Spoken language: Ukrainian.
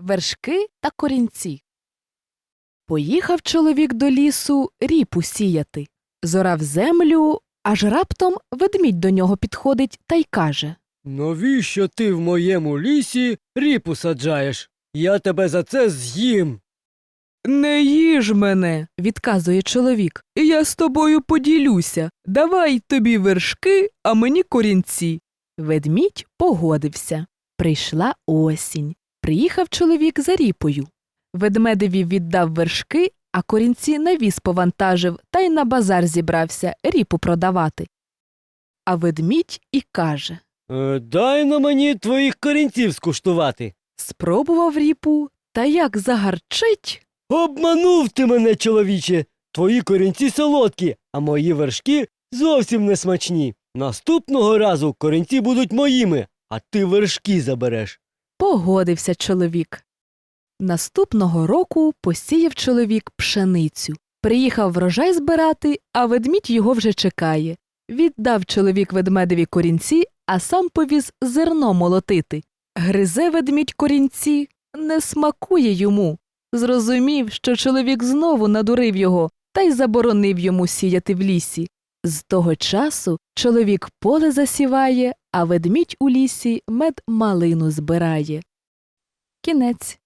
вершки та корінці. Поїхав чоловік до лісу ріпу сіяти. Зорав землю, аж раптом ведмідь до нього підходить та й каже Навіщо ти в моєму лісі ріпу саджаєш? Я тебе за це з'їм. Не їж мене, відказує чоловік. Я з тобою поділюся. Давай тобі вершки, а мені корінці. Ведмідь погодився. Прийшла осінь. Приїхав чоловік за ріпою. Ведмедеві віддав вершки, а корінці на віз повантажив та й на базар зібрався ріпу продавати. А ведмідь і каже Е, дай на мені твоїх корінців скуштувати. Спробував ріпу, та як загарчить. Обманув ти мене, чоловіче. Твої корінці солодкі, а мої вершки зовсім не смачні. Наступного разу корінці будуть моїми, а ти вершки забереш. Погодився чоловік. Наступного року посіяв чоловік пшеницю. Приїхав врожай збирати, а ведмідь його вже чекає. Віддав чоловік ведмедеві корінці, а сам повіз зерно молотити. Гризе ведмідь корінці, не смакує йому. Зрозумів, що чоловік знову надурив його та й заборонив йому сіяти в лісі. З того часу чоловік поле засіває, а ведмідь у лісі мед малину збирає. Кінець.